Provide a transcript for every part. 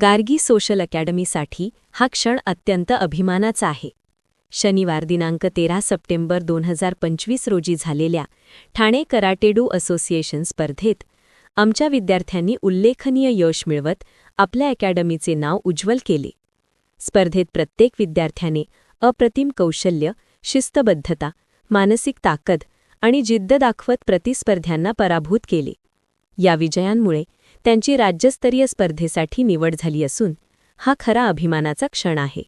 Gargi social अकॅडमीसाठी हा क्षण अत्यंत अभिमानाचा आहे. शनिवार दिनांक तेरा सप्टेंबर दोन हजार पंचवीस रोजी झालेल्या ठाणे कराटेडू असोसिएशन स्पर्धेत आमच्या विद्यार्थ्यांनी उल्लेखनीय यश मिळवत आपल्या अकॅडमीचे नाव उज्ज्वल केले. स्पर्धेत प्रत्येक विद्यार्थ्याने अप्रतिम कौशल्य शिस्तबद्धता मानसिक ताकद आणि जिद्द दाखवत प्रतिस्पर्ध्यांना पराभूत केले. या विजयांमुळे त्यांची राज्यस्तरीय स्पर्धेसाठी निवड झाली असून हा खरा अभिमानाचा क्षण आहे.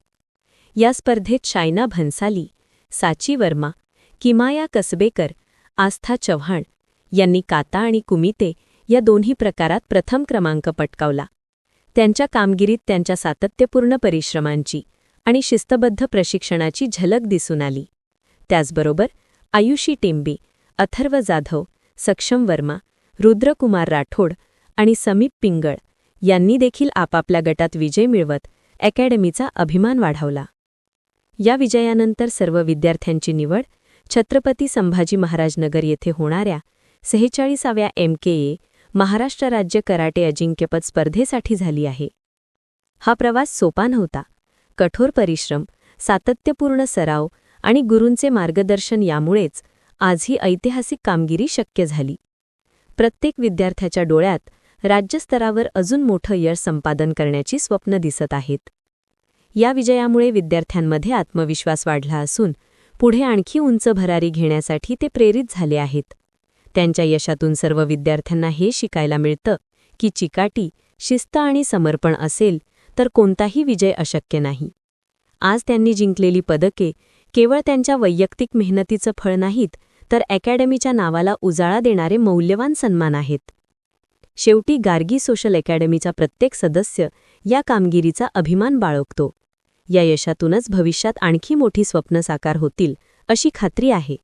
या स्पर्धेत शायना भन्साली साची वर्मा किमाया कसबेकर आस्था चव्हाण यांनी काता आणि कुमिते या दोन्ही प्रकारात प्रथम क्रमांक पटकावला. त्यांच्या कामगिरीत त्यांच्या सातत्यपूर्ण परिश्रमांची आणि शिस्तबद्ध प्रशिक्षणाची झलक दिसून आली. त्याचबरोबर आयुषी टेंबी अथर्व जाधव सक्षम वर्मा रुद्रकुमार राठोड आणि समीप पिंगळ यांनी देखील आपापल्या गटात विजय मिळवत अकॅडमीचा अभिमान वाढवला. या विजयानंतर सर्व विद्यार्थ्यांची निवड छत्रपती संभाजी महाराज नगर येथे होणाऱ्या सेहेचाळीसाव्या एम के ए महाराष्ट्र राज्य कराटे अजिंक्यपद स्पर्धेसाठी झाली आहे. हा प्रवास सोपा नव्हता. कठोर परिश्रम सातत्यपूर्ण सराव आणि गुरूंचे मार्गदर्शन यामुळेच आज ही ऐतिहासिक कामगिरी शक्य झाली. प्रत्येक विद्यार्थ्याच्या डोळ्यात राज्यस्तरावर अजून मोठं यश संपादन करण्याची स्वप्न दिसत आहेत. या विजयामुळे विद्यार्थ्यांमध्ये आत्मविश्वास वाढला असून पुढे आणखी उंच भरारी घेण्यासाठी ते प्रेरित झाले आहेत. त्यांच्या यशातून सर्व विद्यार्थ्यांना हे शिकायला मिळतं की चिकाटी शिस्त आणि समर्पण असेल तर कोणताही विजय अशक्य नाही. आज त्यांनी जिंकलेली पदके केवळ त्यांच्या वैयक्तिक मेहनतीचं फळ नाहीत तर अकॅडमीच्या नावाला उजाळा देणारे मौल्यवान सन्मान आहेत. शेवटी गार्गी सोशल अकॅडमीचा प्रत्येक सदस्य या कामगिरीचा अभिमान बाळगतो. या यशातूनच भविष्यात आणखी मोठी स्वप्न साकार होतील अशी खात्री आहे.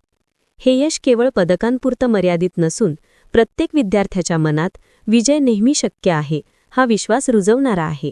हे यश केवळ पदकांपुरतं मर्यादित नसून प्रत्येक विद्यार्थ्याच्या मनात विजय नेहमी शक्य आहे हा विश्वास रुजवणारा आहे.